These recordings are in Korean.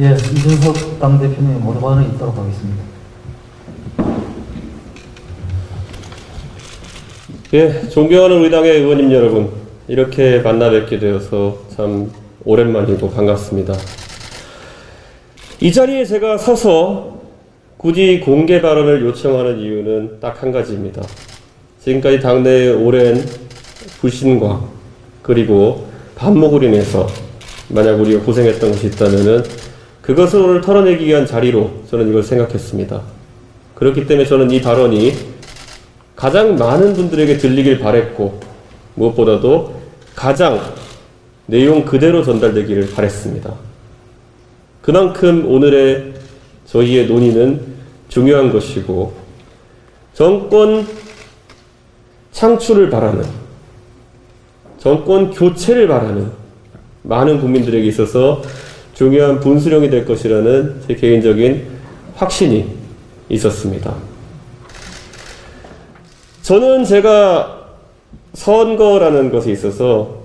예, 이준석 당대표님 발언이 있도록 하겠습니다. 예, 존경하는 우리 당의 의원님 여러분, 이렇게 만나 뵙게 되어서 참 오랜만이고 반갑습니다. 이 자리에 제가 서서 굳이 공개 발언을 요청하는 이유는 딱 한 가지입니다. 지금까지 당내의 오랜 불신과 그리고 반목으로 인해서 만약 우리가 고생했던 것이 있다면은 그것을 오늘 털어내기 위한 자리로 저는 이걸 생각했습니다. 그렇기 때문에 저는 이 발언이 가장 많은 분들에게 들리길 바랬고 무엇보다도 가장 내용 그대로 전달되기를 바랬습니다. 그만큼 오늘의 저희의 논의는 중요한 것이고 정권 창출을 바라는 정권 교체를 바라는 많은 국민들에게 있어서 중요한 분수령이 될 것이라는 제 개인적인 확신이 있었습니다. 저는 제가 선거라는 것에 있어서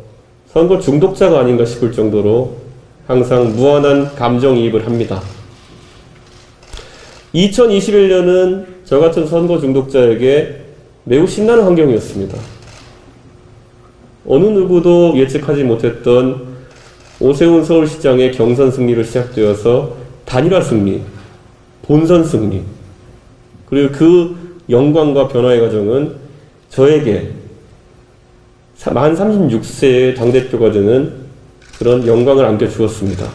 선거 중독자가 아닌가 싶을 정도로 항상 무한한 감정이입을 합니다. 2021년은 저 같은 선거 중독자에게 매우 신나는 환경이었습니다. 어느 누구도 예측하지 못했던 오세훈 서울시장의 경선 승리를 시작되어서 단일화 승리, 본선 승리, 그리고 그 영광과 변화의 과정은 저에게 사- 만 36세의 당대표가 되는 그런 영광을 안겨주었습니다.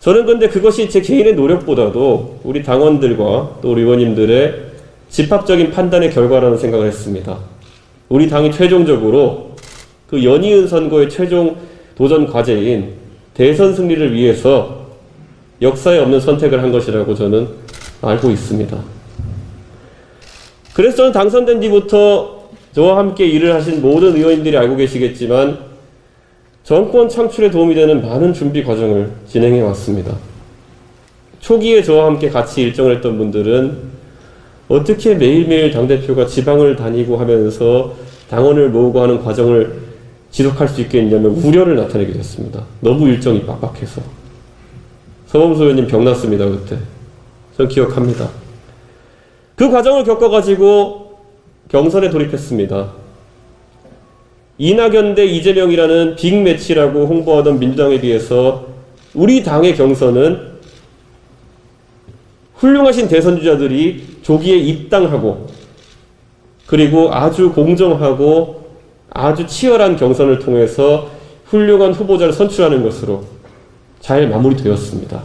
저는 근데 그것이 제 개인의 노력보다도 우리 당원들과 또 우리 의원님들의 집합적인 판단의 결과라는 생각을 했습니다. 우리 당이 최종적으로 그 연이은 선거의 최종 도전 과제인 대선 승리를 위해서 역사에 없는 선택을 한 것이라고 저는 알고 있습니다. 그래서 저는 당선된 뒤부터 저와 함께 일을 하신 모든 의원님들이 알고 계시겠지만 정권 창출에 도움이 되는 많은 준비 과정을 진행해 왔습니다. 초기에 저와 함께 같이 일정을 했던 분들은 어떻게 매일매일 당대표가 지방을 다니고 하면서 당원을 모으고 하는 과정을 지속할 수 있겠냐며 우려를 나타내게 됐습니다. 너무 일정이 빡빡해서. 서범수 의원님 병났습니다, 그때. 전 기억합니다. 그 과정을 겪어가지고 경선에 돌입했습니다. 이낙연 대 이재명이라는 빅매치라고 홍보하던 민주당에 비해서 우리 당의 경선은 훌륭하신 대선주자들이 조기에 입당하고 그리고 아주 공정하고 아주 치열한 경선을 통해서 훌륭한 후보자를 선출하는 것으로 잘 마무리되었습니다.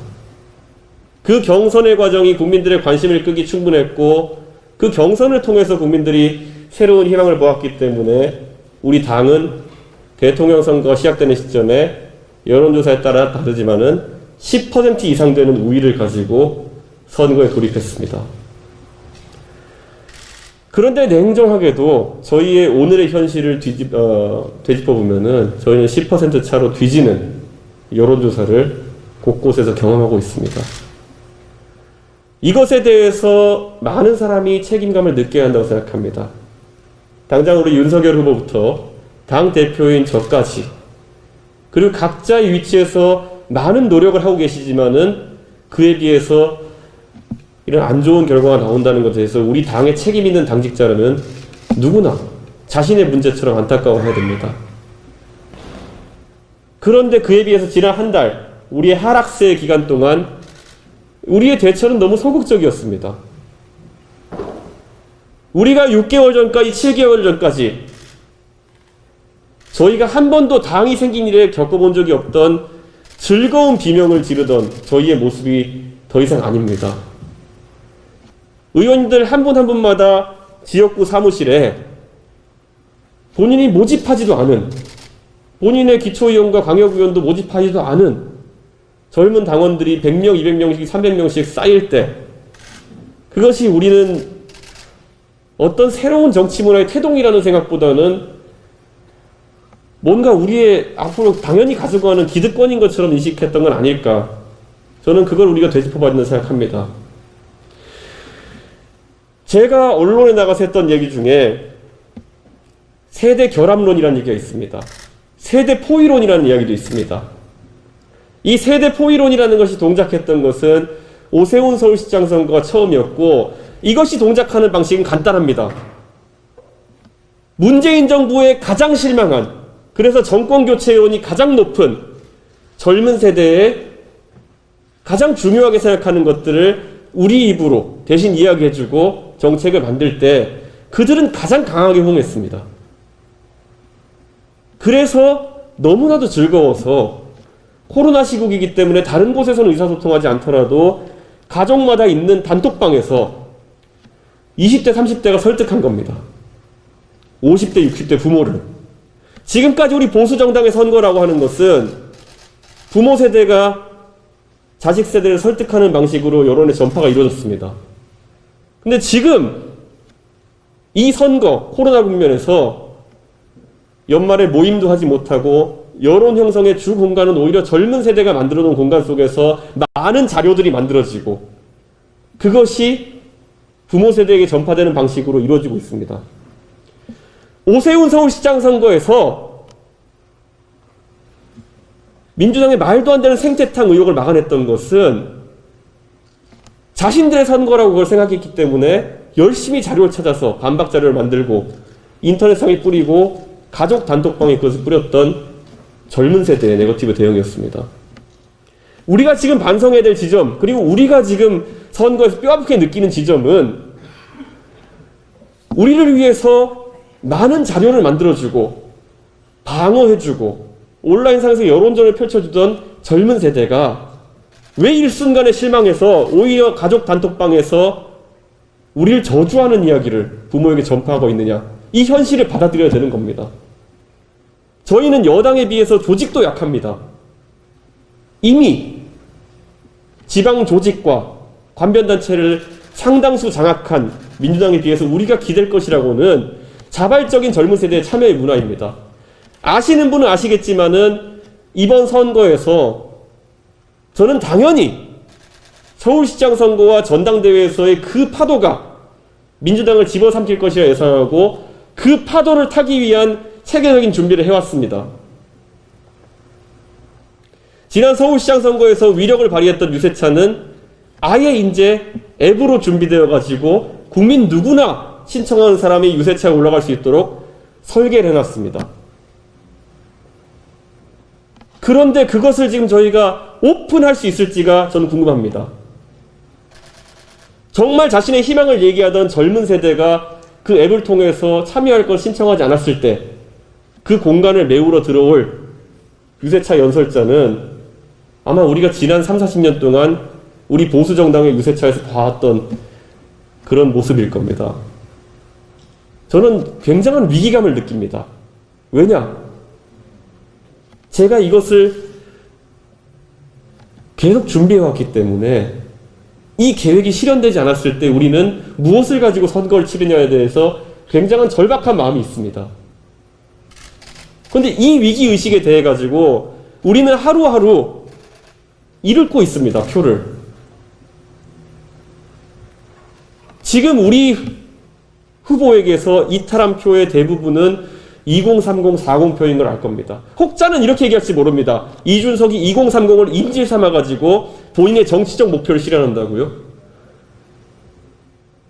그 경선의 과정이 국민들의 관심을 끄기 충분했고 그 경선을 통해서 국민들이 새로운 희망을 보았기 때문에 우리 당은 대통령 선거가 시작되는 시점에 여론조사에 따라 다르지만은 10% 이상 되는 우위를 가지고 선거에 돌입했습니다. 그런데 냉정하게도 저희의 오늘의 현실을 뒤집, 어, 되짚어 보면은 저희는 10% 차로 뒤지는 여론조사를 곳곳에서 경험하고 있습니다. 이것에 대해서 많은 사람이 책임감을 느껴야 한다고 생각합니다. 당장 우리 윤석열 후보부터 당 대표인 저까지 그리고 각자의 위치에서 많은 노력을 하고 계시지만은 그에 비해서 이런 안 좋은 결과가 나온다는 것에 대해서 우리 당에 책임 있는 당직자라면 누구나 자신의 문제처럼 안타까워해야 됩니다. 그런데 그에 비해서 지난 한 달 우리의 하락세 기간 동안 우리의 대처는 너무 소극적이었습니다. 우리가 6개월 전까지, 7개월 전까지 저희가 한 번도 당이 생긴 일에 겪어본 적이 없던 즐거운 비명을 지르던 저희의 모습이 더 이상 아닙니다. 의원님들 한분한 분마다 지역구 사무실에 본인이 모집하지도 않은 본인의 기초의원과 광역의원도 모집하지도 않은 젊은 당원들이 100명, 200명씩, 300명씩 쌓일 때 그것이 우리는 어떤 새로운 정치 문화의 태동이라는 생각보다는 뭔가 우리의 앞으로 당연히 가지고 가는 기득권인 것처럼 인식했던 건 아닐까. 저는 그걸 우리가 되짚어봐야 된다고 생각합니다. 제가 언론에 나가서 했던 얘기 중에 세대 결합론이라는 얘기가 있습니다. 세대 포위론이라는 이야기도 있습니다. 이 세대 포위론이라는 것이 동작했던 것은 오세훈 서울시장 선거가 처음이었고 이것이 동작하는 방식은 간단합니다. 문재인 정부에 가장 실망한 그래서 정권 교체론이 가장 높은 젊은 세대에 가장 중요하게 생각하는 것들을 우리 입으로 대신 이야기해주고 정책을 만들 때 그들은 가장 강하게 호응했습니다. 그래서 너무나도 즐거워서 코로나 시국이기 때문에 다른 곳에서는 의사소통하지 않더라도 가족마다 있는 단톡방에서 20대, 30대가 설득한 겁니다. 50대, 60대 부모를. 지금까지 우리 보수정당의 선거라고 하는 것은 부모 세대가 자식 세대를 설득하는 방식으로 여론의 전파가 이루어졌습니다. 근데 지금 이 선거, 코로나 국면에서 연말에 모임도 하지 못하고 여론 형성의 주 공간은 오히려 젊은 세대가 만들어 놓은 공간 속에서 많은 자료들이 만들어지고 그것이 부모 세대에게 전파되는 방식으로 이루어지고 있습니다. 오세훈 서울시장 선거에서 민주당의 말도 안 되는 생태탕 의혹을 막아냈던 것은 자신들의 선거라고 그걸 생각했기 때문에 열심히 자료를 찾아서 반박 자료를 만들고 인터넷상에 뿌리고 가족 단톡방에 그것을 뿌렸던 젊은 세대의 네거티브 대응이었습니다. 우리가 지금 반성해야 될 지점, 그리고 우리가 지금 선거에서 뼈아프게 느끼는 지점은 우리를 위해서 많은 자료를 만들어주고 방어해주고 온라인상에서 여론전을 펼쳐주던 젊은 세대가 왜 일순간에 실망해서 오히려 가족 단톡방에서 우리를 저주하는 이야기를 부모에게 전파하고 있느냐 이 현실을 받아들여야 되는 겁니다. 저희는 여당에 비해서 조직도 약합니다. 이미 지방 조직과 관변단체를 상당수 장악한 민주당에 비해서 우리가 기댈 것이라고는 자발적인 젊은 세대의 참여의 문화입니다. 아시는 분은 아시겠지만은 이번 선거에서 저는 당연히 서울시장 선거와 전당대회에서의 그 파도가 민주당을 집어삼킬 것이라 예상하고 그 파도를 타기 위한 체계적인 준비를 해왔습니다. 지난 서울시장 선거에서 위력을 발휘했던 유세차는 아예 이제 앱으로 준비되어 가지고 국민 누구나 신청하는 사람이 유세차에 올라갈 수 있도록 설계를 해놨습니다. 그런데 그것을 지금 저희가 오픈할 수 있을지가 저는 궁금합니다. 정말 자신의 희망을 얘기하던 젊은 세대가 그 앱을 통해서 참여할 걸 신청하지 않았을 때 그 공간을 메우러 들어올 유세차 연설자는 아마 우리가 지난 3, 40년 동안 우리 보수 정당의 유세차에서 봐왔던 그런 모습일 겁니다. 저는 굉장한 위기감을 느낍니다. 왜냐? 제가 이것을 계속 준비해왔기 때문에 이 계획이 실현되지 않았을 때 우리는 무엇을 가지고 선거를 치르냐에 대해서 굉장한 절박한 마음이 있습니다. 그런데 이 위기 의식에 대해 가지고 우리는 하루하루 잃고 있습니다, 표를. 지금 우리 후보에게서 이탈한 표의 대부분은 2030, 40표인 걸 알 겁니다. 혹자는 이렇게 얘기할지 모릅니다. 이준석이 2030을 인질 삼아가지고 본인의 정치적 목표를 실현한다고요?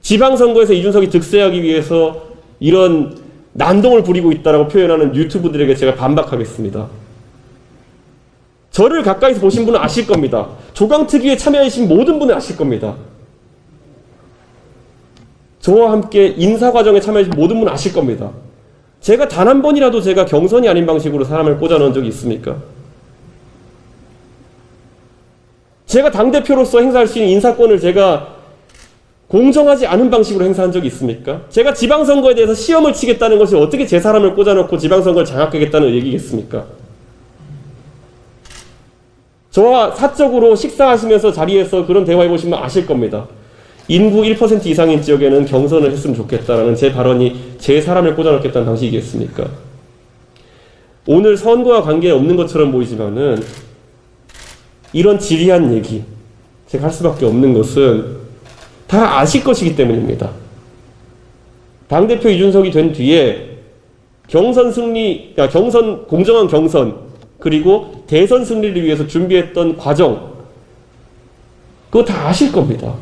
지방선거에서 이준석이 득세하기 위해서 이런 난동을 부리고 있다라고 표현하는 유튜브들에게 제가 반박하겠습니다. 저를 가까이서 보신 분은 아실 겁니다. 조강특위에 참여하신 모든 분은 아실 겁니다. 저와 함께 인사 과정에 참여하신 모든 분은 아실 겁니다. 제가 단 한 번이라도 제가 경선이 아닌 방식으로 사람을 꽂아 넣은 적이 있습니까? 제가 당대표로서 행사할 수 있는 인사권을 제가 공정하지 않은 방식으로 행사한 적이 있습니까? 제가 지방선거에 대해서 시험을 치겠다는 것이 어떻게 제 사람을 꽂아놓고 지방선거를 장악하겠다는 얘기겠습니까? 저와 사적으로 식사하시면서 자리에서 그런 대화해보시면 아실 겁니다. 인구 1% 이상인 지역에는 경선을 했으면 좋겠다라는 제 발언이 제 사람을 꽂아놓겠다는 방식이겠습니까? 오늘 선거와 관계없는 것처럼 보이지만은 이런 지리한 얘기 제가 할 수밖에 없는 것은 다 아실 것이기 때문입니다. 당대표 이준석이 된 뒤에 경선 승리, 야, 경선, 공정한 경선, 그 그리고 대선 승리를 위해서 준비했던 과정 그거 다 아실 겁니다.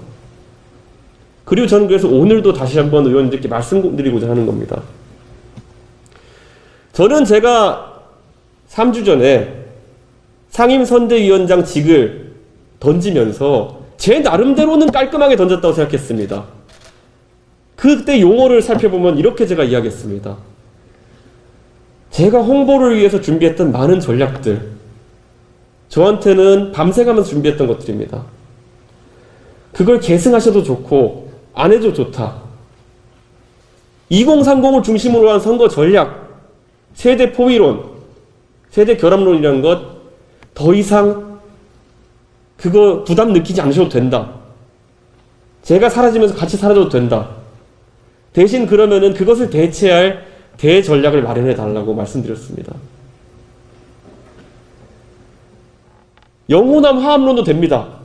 그리고 저는 그래서 오늘도 다시 한번 의원님들께 말씀드리고자 하는 겁니다. 저는 제가 3주 전에 상임선대위원장 직을 던지면서 제 나름대로는 깔끔하게 던졌다고 생각했습니다. 그때 용어를 살펴보면 이렇게 제가 이야기했습니다. 제가 홍보를 위해서 준비했던 많은 전략들, 저한테는 밤새가면서 준비했던 것들입니다. 그걸 계승하셔도 좋고, 안 해도 좋다. 2030을 중심으로 한 선거 전략, 세대 포위론, 세대 결합론이라는 것, 더 이상 그거 부담 느끼지 않으셔도 된다. 제가 사라지면서 같이 사라져도 된다. 대신 그러면은 그것을 대체할 대전략을 마련해 달라고 말씀드렸습니다. 영호남 화합론도 됩니다.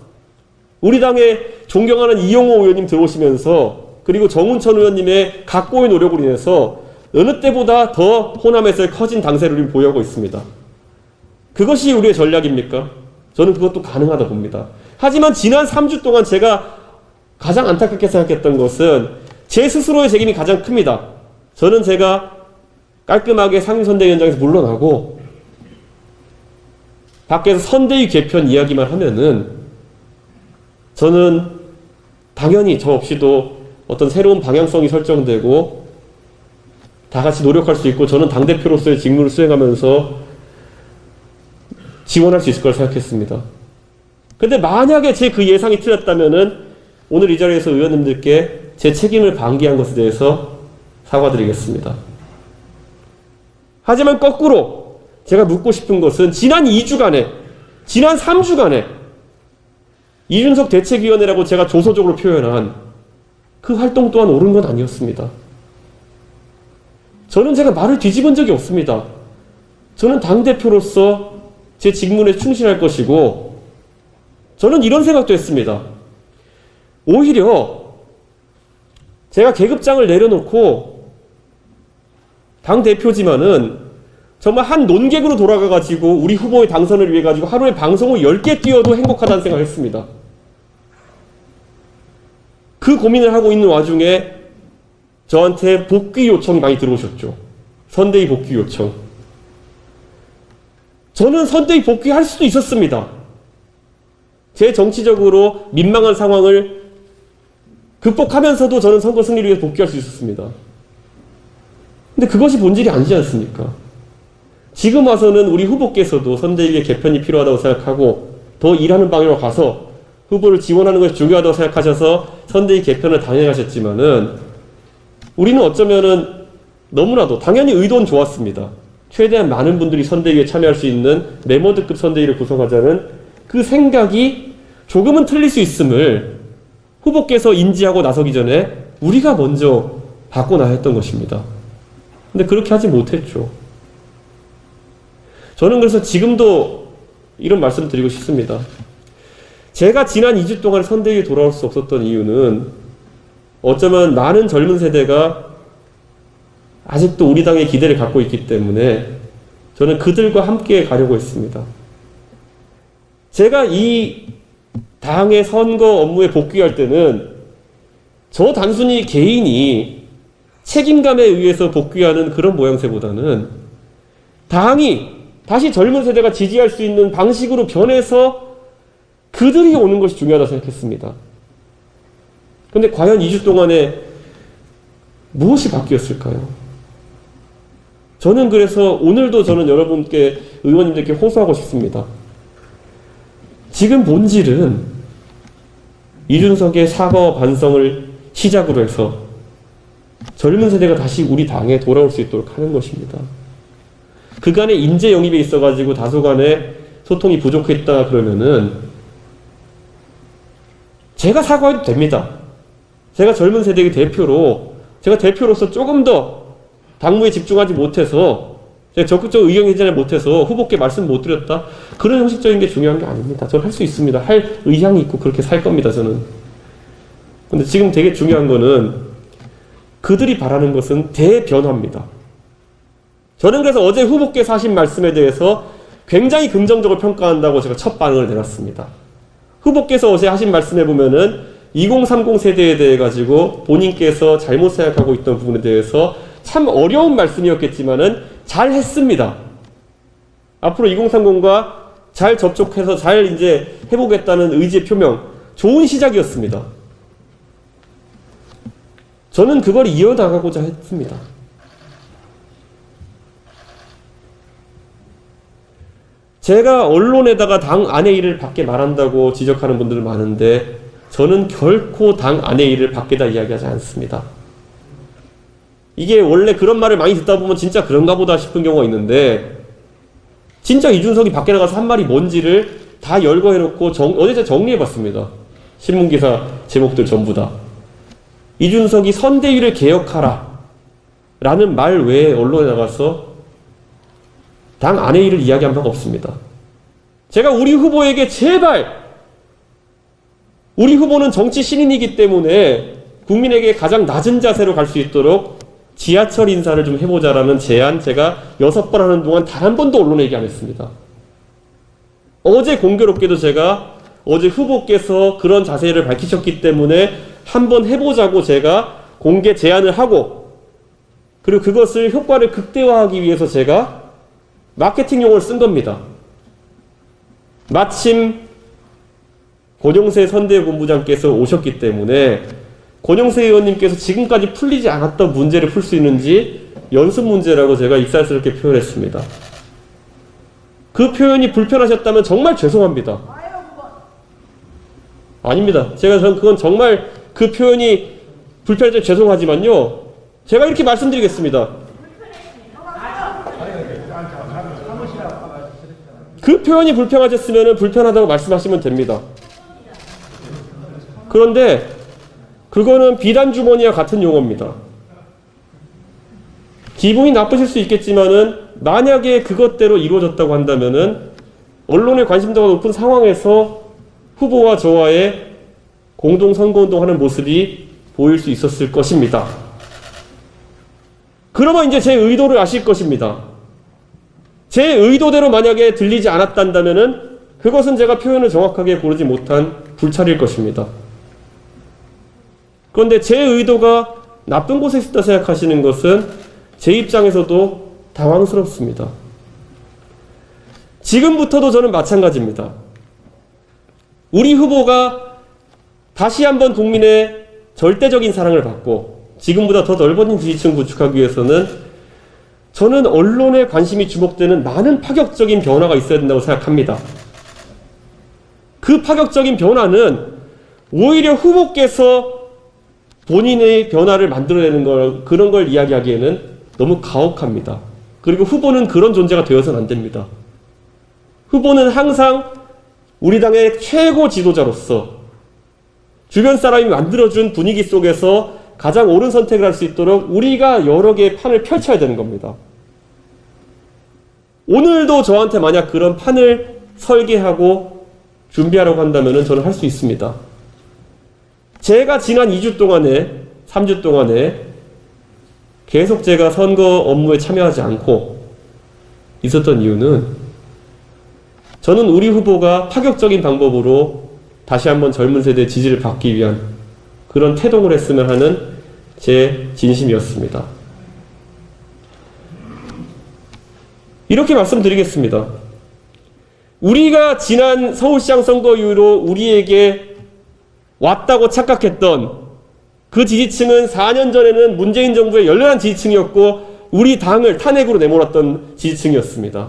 우리 당의 존경하는 이용호 의원님 들어오시면서 그리고 정운천 의원님의 각고의 노력으로 인해서 어느 때보다 더 호남에서의 커진 당세를 보유하고 있습니다. 그것이 우리의 전략입니까? 저는 그것도 가능하다 봅니다. 하지만 지난 3주 동안 제가 가장 안타깝게 생각했던 것은 제 스스로의 책임이 가장 큽니다. 저는 제가 깔끔하게 상임선대위원장에서 물러나고 밖에서 선대위 개편 이야기만 하면은 저는 당연히 저 없이도 어떤 새로운 방향성이 설정되고 다 같이 노력할 수 있고 저는 당대표로서의 직무를 수행하면서 지원할 수 있을 걸 생각했습니다. 근데 만약에 제 그 예상이 틀렸다면은 오늘 이 자리에서 의원님들께 제 책임을 방기한 것에 대해서 사과드리겠습니다. 하지만 거꾸로 제가 묻고 싶은 것은 지난 2주간에, 지난 3주간에 이준석 대책위원회라고 제가 조소적으로 표현한 그 활동 또한 옳은 건 아니었습니다. 저는 제가 말을 뒤집은 적이 없습니다. 저는 당대표로서 제 직문에 충실할 것이고, 저는 이런 생각도 했습니다. 오히려 제가 계급장을 내려놓고 당 대표지만은 정말 한 논객으로 돌아가가지고 우리 후보의 당선을 위해 가지고 하루에 방송을 10개 띄워도 행복하다는 생각을 했습니다. 그 고민을 하고 있는 와중에 저한테 복귀 요청이 많이 들어오셨죠. 선대위 복귀 요청. 저는 선대위 복귀할 수도 있었습니다. 제 정치적으로 민망한 상황을 극복하면서도 저는 선거 승리를 위해서 복귀할 수 있었습니다. 근데 그것이 본질이 아니지 않습니까? 지금 와서는 우리 후보께서도 선대위의 개편이 필요하다고 생각하고 더 일하는 방향으로 가서 후보를 지원하는 것이 중요하다고 생각하셔서 선대위 개편을 단행하셨지만은 우리는 어쩌면은 너무나도 당연히 의도는 좋았습니다. 최대한 많은 분들이 선대위에 참여할 수 있는 레모드급 선대위를 구성하자는 그 생각이 조금은 틀릴 수 있음을 후보께서 인지하고 나서기 전에 우리가 먼저 바꿔놔야 했던 것입니다. 근데 그렇게 하지 못했죠. 저는 그래서 지금도 이런 말씀 드리고 싶습니다. 제가 지난 2주 동안 선대위에 돌아올 수 없었던 이유는 어쩌면 많은 젊은 세대가 아직도 우리 당의 기대를 갖고 있기 때문에 저는 그들과 함께 가려고 했습니다. 제가 이 당의 선거 업무에 복귀할 때는 저 단순히 개인이 책임감에 의해서 복귀하는 그런 모양새보다는 당이 다시 젊은 세대가 지지할 수 있는 방식으로 변해서 그들이 오는 것이 중요하다 생각했습니다. 근데 과연 2주 동안에 무엇이 바뀌었을까요? 저는 그래서 오늘도 저는 여러분께 의원님들께 호소하고 싶습니다. 지금 본질은 이준석의 사과 반성을 시작으로 해서 젊은 세대가 다시 우리 당에 돌아올 수 있도록 하는 것입니다. 그간의 인재 영입에 있어가지고 다소간의 소통이 부족했다 그러면은 제가 사과해도 됩니다. 제가 젊은 세대의 대표로 제가 대표로서 조금 더 당무에 집중하지 못해서 제가 적극적 의견 개진을 못해서 후보께 말씀 못 드렸다. 그런 형식적인 게 중요한 게 아닙니다. 저는 할 수 있습니다. 할 의향이 있고 그렇게 살 겁니다. 저는. 근데 지금 되게 중요한 거는 그들이 바라는 것은 대변화입니다. 저는 그래서 어제 후보께서 하신 말씀에 대해서 굉장히 긍정적으로 평가한다고 제가 첫 반응을 내놨습니다. 후보께서 어제 하신 말씀에 보면은 2030 세대에 대해 가지고 본인께서 잘못 생각하고 있던 부분에 대해서 참 어려운 말씀이었겠지만은 잘 했습니다. 앞으로 2030과 잘 접촉해서 잘 이제 해보겠다는 의지의 표명, 좋은 시작이었습니다. 저는 그걸 이어나가고자 했습니다. 제가 언론에다가 당 안의 일을 밖에 말한다고 지적하는 분들 많은데 저는 결코 당 안의 일을 밖에다 이야기하지 않습니다. 이게 원래 그런 말을 많이 듣다 보면 진짜 그런가 보다 싶은 경우가 있는데 진짜 이준석이 밖에 나가서 한 말이 뭔지를 다 열거해놓고 정, 어제 제가 정리해봤습니다. 신문기사 제목들 전부 다. 이준석이 선대위를 개혁하라 라는 말 외에 언론에 나가서 당 안의 일을 이야기한 바가 없습니다. 제가 우리 후보에게 제발 우리 후보는 정치 신인이기 때문에 국민에게 가장 낮은 자세로 갈 수 있도록 지하철 인사를 좀 해보자라는 제안 제가 여섯 번 하는 동안 단 한 번도 언론에 얘기 안 했습니다. 어제 공교롭게도 제가 어제 후보께서 그런 자세를 밝히셨기 때문에 한번 해보자고 제가 공개 제안을 하고 그리고 그것을 효과를 극대화하기 위해서 제가 마케팅 용어를 쓴 겁니다. 마침 권영세 선대 본부장께서 오셨기 때문에 권영세 의원님께서 지금까지 풀리지 않았던 문제를 풀 수 있는지 연습 문제라고 제가 익살스럽게 표현했습니다. 그 표현이 불편하셨다면 정말 죄송합니다. 아닙니다. 제가 전 그건 정말 그 표현이 불편해서 죄송하지만요. 제가 이렇게 말씀드리겠습니다. 그 표현이 불편하셨으면 불편하다고 말씀하시면 됩니다. 그런데 그거는 비단 주머니와 같은 용어입니다. 기분이 나쁘실 수 있겠지만은 만약에 그것대로 이루어졌다고 한다면은 언론의 관심도가 높은 상황에서 후보와 저와의 공동 선거운동 하는 모습이 보일 수 있었을 것입니다. 그러면 이제 제 의도를 아실 것입니다. 제 의도대로 만약에 들리지 않았단다면은 그것은 제가 표현을 정확하게 고르지 못한 불찰일 것입니다. 그런데 제 의도가 나쁜 곳에 있다 생각하시는 것은 제 입장에서도 당황스럽습니다. 지금부터도 저는 마찬가지입니다. 우리 후보가 다시 한번 국민의 절대적인 사랑을 받고 지금보다 더 넓어진 지지층 구축하기 위해서는 저는 언론의 관심이 주목되는 많은 파격적인 변화가 있어야 된다고 생각합니다. 그 파격적인 변화는 오히려 후보께서 본인의 변화를 만들어내는 걸, 그런 걸 이야기하기에는 너무 가혹합니다. 그리고 후보는 그런 존재가 되어서는 안 됩니다. 후보는 항상 우리 당의 최고 지도자로서 주변 사람이 만들어준 분위기 속에서 가장 옳은 선택을 할 수 있도록 우리가 여러 개의 판을 펼쳐야 되는 겁니다. 오늘도 저한테 만약 그런 판을 설계하고 준비하라고 한다면 저는 할 수 있습니다. 제가 지난 2주 동안에, 3주 동안에 계속 제가 선거 업무에 참여하지 않고 있었던 이유는 저는 우리 후보가 파격적인 방법으로 다시 한번 젊은 세대의 지지를 받기 위한 그런 태동을 했으면 하는 제 진심이었습니다. 이렇게 말씀드리겠습니다. 우리가 지난 서울시장 선거 이후로 우리에게 왔다고 착각했던 그 지지층은 4년 전에는 문재인 정부의 열렬한 지지층이었고 우리 당을 탄핵으로 내몰았던 지지층이었습니다.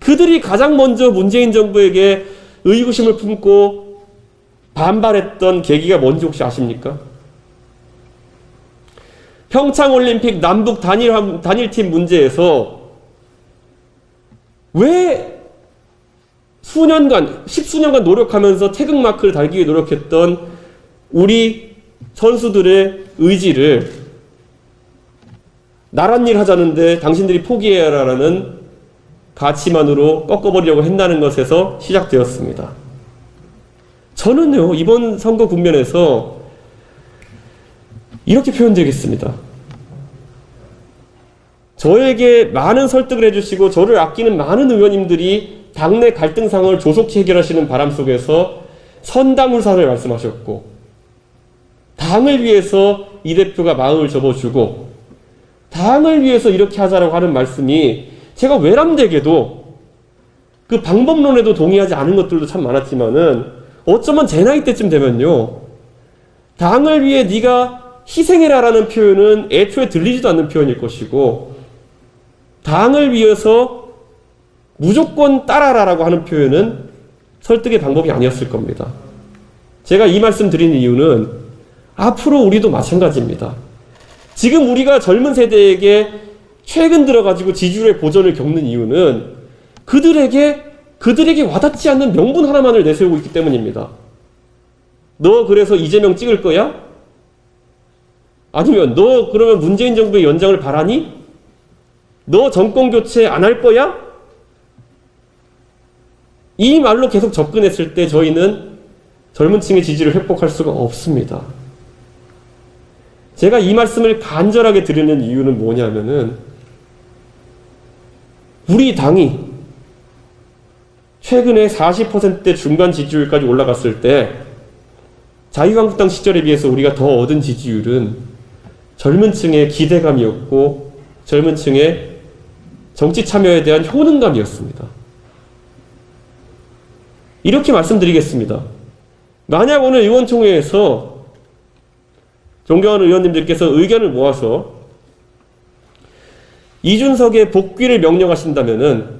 그들이 가장 먼저 문재인 정부에게 의구심을 품고 반발했던 계기가 뭔지 혹시 아십니까? 평창올림픽 남북 단일, 단일팀 문제에서 왜 수년간, 십수년간 노력하면서 태극마크를 달기 위해 노력했던 우리 선수들의 의지를 나란 일 하자는데 당신들이 포기해라라는 가치만으로 꺾어버리려고 한다는 것에서 시작되었습니다. 저는요, 이번 선거 국면에서 이렇게 표현되겠습니다. 저에게 많은 설득을 해주시고 저를 아끼는 많은 의원님들이 당내 갈등 상황을 조속히 해결하시는 바람 속에서 선당울산을 말씀하셨고 당을 위해서 이 대표가 마음을 접어주고 당을 위해서 이렇게 하자라고 하는 말씀이 제가 외람되게도 그 방법론에도 동의하지 않은 것들도 참 많았지만은 어쩌면 제 나이 때쯤 되면요 당을 위해 네가 희생해라라는 표현은 애초에 들리지도 않는 표현일 것이고 당을 위해서 무조건 따라라라고 하는 표현은 설득의 방법이 아니었을 겁니다. 제가 이 말씀 드리는 이유는 앞으로 우리도 마찬가지입니다. 지금 우리가 젊은 세대에게 최근 들어가지고 지지율의 보전을 겪는 이유는 그들에게 그들에게 와닿지 않는 명분 하나만을 내세우고 있기 때문입니다. 너 그래서 이재명 찍을 거야? 아니면 너 그러면 문재인 정부의 연장을 바라니? 너 정권 교체 안 할 거야? 이 말로 계속 접근했을 때 저희는 젊은 층의 지지를 회복할 수가 없습니다. 제가 이 말씀을 간절하게 드리는 이유는 뭐냐면은 우리 당이 최근에 40%대 중간 지지율까지 올라갔을 때 자유한국당 시절에 비해서 우리가 더 얻은 지지율은 젊은 층의 기대감이었고 젊은 층의 정치 참여에 대한 효능감이었습니다. 이렇게 말씀드리겠습니다. 만약 오늘 의원총회에서 존경하는 의원님들께서 의견을 모아서 이준석의 복귀를 명령하신다면은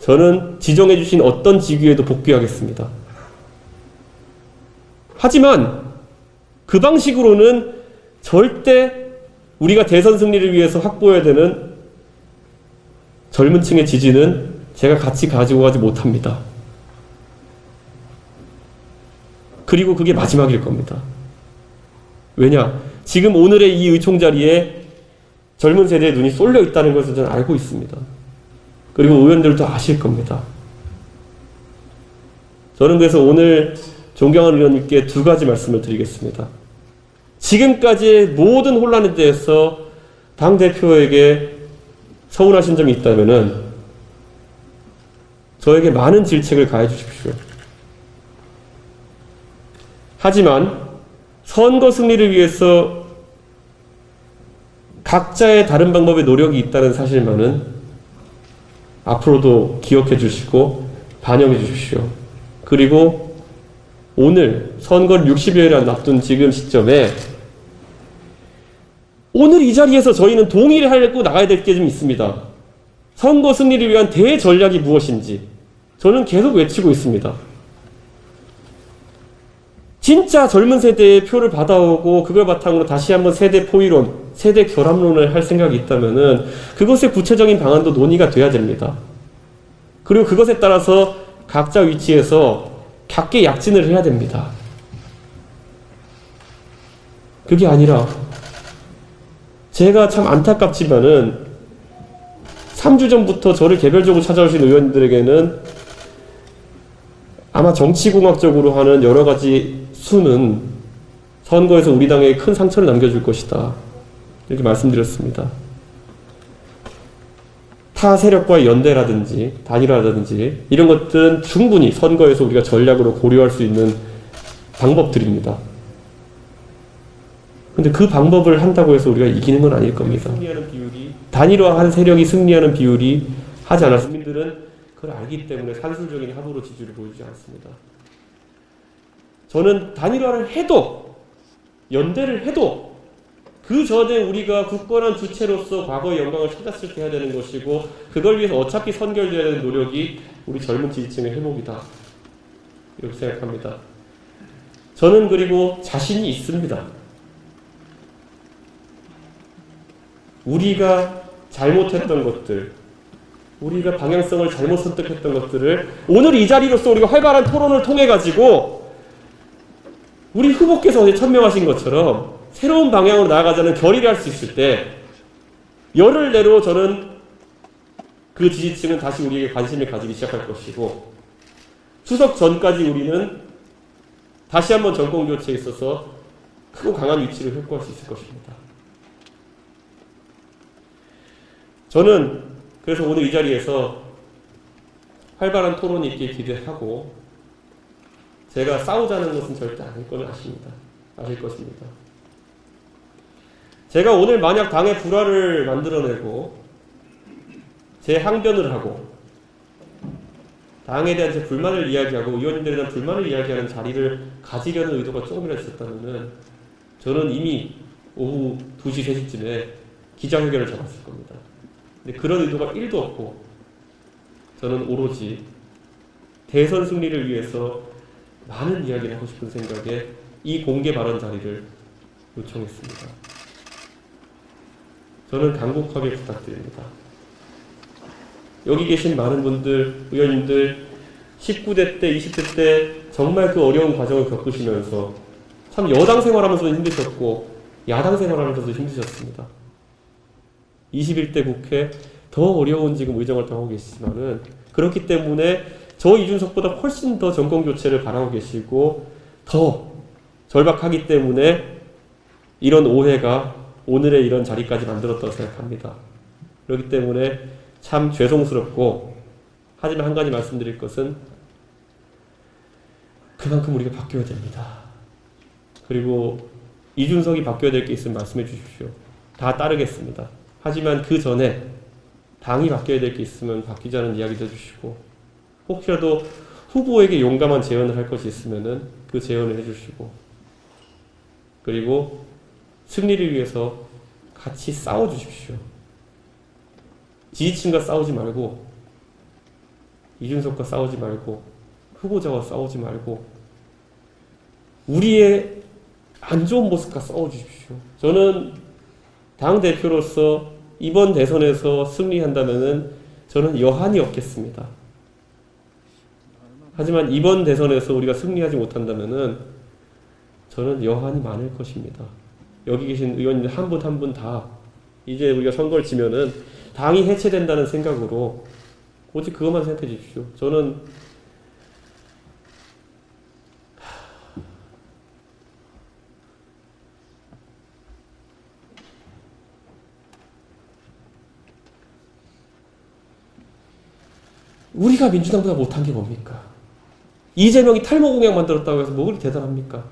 저는 지정해 주신 어떤 직위에도 복귀하겠습니다. 하지만 그 방식으로는 절대 우리가 대선 승리를 위해서 확보해야 되는 젊은 층의 지지는 제가 같이 가지고 가지 못합니다. 그리고 그게 마지막일 겁니다. 왜냐? 지금 오늘의 이 의총 자리에 젊은 세대의 눈이 쏠려 있다는 것을 저는 알고 있습니다. 그리고 의원들도 아실 겁니다. 저는 그래서 오늘 존경하는 의원님께 두 가지 말씀을 드리겠습니다. 지금까지의 모든 혼란에 대해서 당대표에게 서운하신 점이 있다면은 저에게 많은 질책을 가해 주십시오. 하지만 선거 승리를 위해서 각자의 다른 방법의 노력이 있다는 사실만은 앞으로도 기억해 주시고 반영해 주십시오. 그리고 오늘 선거를 60여일 앞둔 지금 시점에 오늘 이 자리에서 저희는 동의를 하고 나가야 될 게 좀 있습니다. 선거 승리를 위한 대전략이 무엇인지 저는 계속 외치고 있습니다. 진짜 젊은 세대의 표를 받아오고 그걸 바탕으로 다시 한번 세대 포위론, 세대 결합론을 할 생각이 있다면은 그것의 구체적인 방안도 논의가 돼야 됩니다. 그리고 그것에 따라서 각자 위치에서 각계 약진을 해야 됩니다. 그게 아니라 제가 참 안타깝지만은 3주 전부터 저를 개별적으로 찾아오신 의원들에게는 아마 정치공학적으로 하는 여러 가지 수는 선거에서 우리 당에 큰 상처를 남겨줄 것이다. 이렇게 말씀드렸습니다. 타 세력과의 연대라든지 단일화라든지 이런 것들은 충분히 선거에서 우리가 전략으로 고려할 수 있는 방법들입니다. 근데 그 방법을 한다고 해서 우리가 이기는 건 아닐 겁니다. 승리하는 비율이 단일화한 세력이 승리하는 비율이 하지 않았 국민들은 그걸 알기 때문에 산술적인 합으로 지지를 보여주지 않습니다. 저는 단일화를 해도 연대를 해도 그 전에 우리가 굳건한 주체로서 과거의 영광을 찾았을 때 해야 되는 것이고 그걸 위해서 어차피 선결돼야 되는 노력이 우리 젊은 지지층의 회복이다. 이렇게 생각합니다. 저는 그리고 자신이 있습니다. 우리가 잘못했던 것들, 우리가 방향성을 잘못 선택했던 것들을 오늘 이 자리로서 우리가 활발한 토론을 통해 가지고 우리 후보께서 어제 천명하신 것처럼 새로운 방향으로 나아가자는 결의를 할 수 있을 때 열흘 내로 저는 그 지지층은 다시 우리에게 관심을 가지기 시작할 것이고 추석 전까지 우리는 다시 한번 정권 교체에 있어서 크고 강한 위치를 확보할 수 있을 것입니다. 저는 그래서 오늘 이 자리에서 활발한 토론이 있길 기대하고 제가 싸우자는 것은 절대 아닐 걸 아십니다. 아실 것입니다. 제가 오늘 만약 당의 불화를 만들어내고 제 항변을 하고 당에 대한 제 불만을 이야기하고 의원님들에 대한 불만을 이야기하는 자리를 가지려는 의도가 조금이라도 있었다면 저는 이미 오후 2시, 3시쯤에 기자회견을 잡았을 겁니다. 근데 그런 의도가 1도 없고 저는 오로지 대선 승리를 위해서 많은 이야기를 하고 싶은 생각에 이 공개 발언 자리를 요청했습니다. 저는 간곡하게 부탁드립니다. 여기 계신 많은 분들, 의원님들 19대 때, 20대 때 정말 그 어려운 과정을 겪으시면서 참 여당 생활하면서도 힘드셨고 야당 생활하면서도 힘드셨습니다. 21대 국회 더 어려운 지금 의정활동 하고 계시지만은 그렇기 때문에 저 이준석보다 훨씬 더 정권 교체를 바라고 계시고 더 절박하기 때문에 이런 오해가 오늘의 이런 자리까지 만들었다고 생각합니다. 그렇기 때문에 참 죄송스럽고 하지만 한 가지 말씀드릴 것은 그만큼 우리가 바뀌어야 됩니다. 그리고 이준석이 바뀌어야 될 게 있으면 말씀해 주십시오. 다 따르겠습니다. 하지만 그 전에 당이 바뀌어야 될 게 있으면 바뀌자는 이야기도 해주시고 혹시라도 후보에게 용감한 제언을 할 것이 있으면은 그 제언을 해주시고 그리고 승리를 위해서 같이 싸워 주십시오. 지지층과 싸우지 말고 이준석과 싸우지 말고 후보자와 싸우지 말고 우리의 안 좋은 모습과 싸워 주십시오. 저는 당 대표로서 이번 대선에서 승리한다면은 저는 여한이 없겠습니다. 하지만 이번 대선에서 우리가 승리하지 못한다면은 저는 여한이 많을 것입니다. 여기 계신 의원님들 한 분 한 분 다 이제 우리가 선거를 치면은 당이 해체된다는 생각으로 오직 그것만 생각해 주십시오. 저는 우리가 민주당보다 못한 게 뭡니까? 이재명이 탈모 공약 만들었다고 해서 뭐 그리 대단합니까?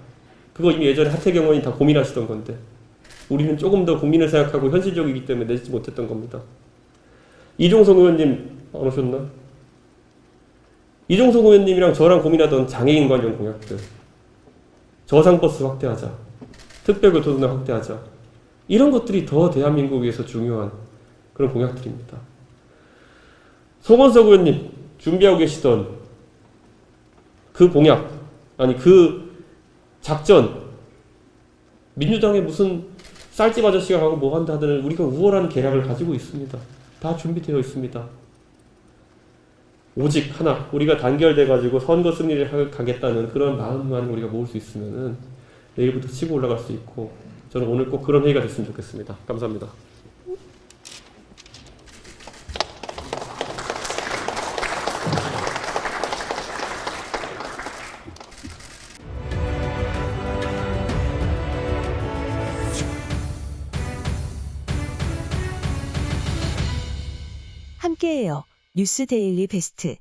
그거 이미 예전에 하태경 의원이 다 고민하시던 건데 우리는 조금 더 국민을 생각하고 현실적이기 때문에 내지 못했던 겁니다. 이종석 의원님 안 오셨나? 이종석 의원님이랑 저랑 고민하던 장애인 관련 공약들 저상버스 확대하자 특별교통수단 확대하자 이런 것들이 더 대한민국에서 중요한 그런 공약들입니다. 송원석 의원님 준비하고 계시던 그 공약 아니 그 작전 민주당의 무슨 쌀집 아저씨가 가고 뭐 한다 하더니 우리가 우월한 계략을 가지고 있습니다. 다 준비되어 있습니다. 오직 하나 우리가 단결돼 가지고 선거 승리를 하- 가겠다는 그런 마음만 우리가 모을 수 있으면은 내일부터 치고 올라갈 수 있고 저는 오늘 꼭 그런 회의가 됐으면 좋겠습니다. 감사합니다. 뉴스 데일리 베스트.